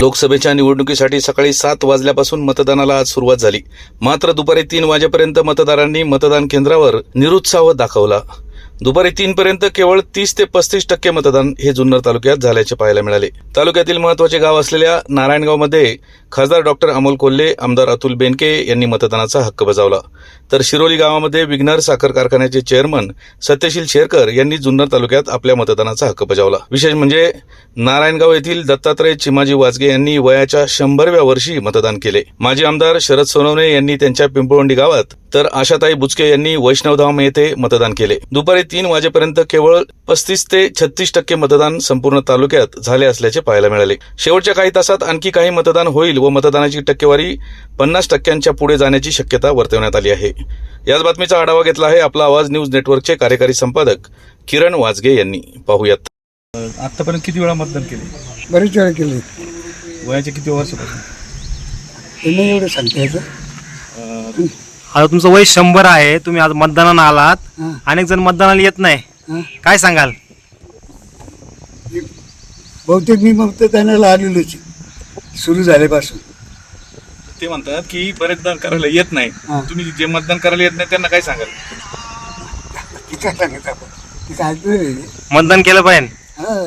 लोकसभेच्या निवडणुकीसाठी सकाळी सात वाजल्यापासून मतदानाला आज सुरुवात झाली. मात्र दुपारी तीन वाजेपर्यंत मतदारांनी मतदान केंद्रावर निरुत्साह दाखवला. दुपारी तीन पर्यंत केवळ तीस ते पस्तीस टक्के मतदान हे जुन्नर तालुक्यात झाल्याचे पाहायला मिळाले. तालुक्यातील महत्त्वाचे गाव असलेल्या नारायणगावमध्ये खासदार डॉक्टर अमोल कोल्हे आमदार अतुल बेनके यांनी मतदानाचा हक्क बजावला. तर शिरोली गावामध्ये विघ्नर साखर कारखान्याचे चेअरमन सत्यशील शेरकर यांनी जुन्नर तालुक्यात आपल्या मतदानाचा हक्क बजावला. विशेष म्हणजे नारायणगाव येथील दत्तात्रय चिमाजी वाजगे यांनी वयाच्या शंभरव्या वर्षी मतदान केले. माजी आमदार शरद सोनवणे यांनी त्यांच्या पिंपळवंडी गावात तर आशाताई बुचके यांनी वैष्णवधाम येथे मतदान केले. दुपारी तीन वाजेपर्यंत केवळ पस्तीस ते छत्तीस टक्के मतदान संपूर्ण तालुक्यात झाले असल्याचे पाहायला मिळाले. शेवटच्या काही तासात आणखी काही मतदान होईल व मतदानाची टक्केवारी पन्नास टक्क्यांच्या पुढे जाण्याची शक्यता वर्तवण्यात आली आहे. याच बातमीचा आढावा घेतला आहे आपला आवाज न्यूज नेटवर्कचे कार्यकारी संपादक किरण वाजगे यांनी. पाहूयात. आतापर्यंत किती वेळा मतदान केले? बरेच वेळा केले. वयाच्या किती वर्षापासून? एवढं सांगता आता तुमचं वय शंभर आहे तुम्ही आज मतदानाला आलात हां. अनेक जण मतदानाला येत नाही. काय सांगाल बहुतेक मी मतदानाला आलेलोच आहे. सुरू झाल्यापासून ते म्हणतात की मतदान करायला येत नाही हा. तुम्ही जे मतदान करायला येत नाही त्यांना काय सांगाल ती काय सांगत आपण ती. मतदान केलं पाहिजे हां.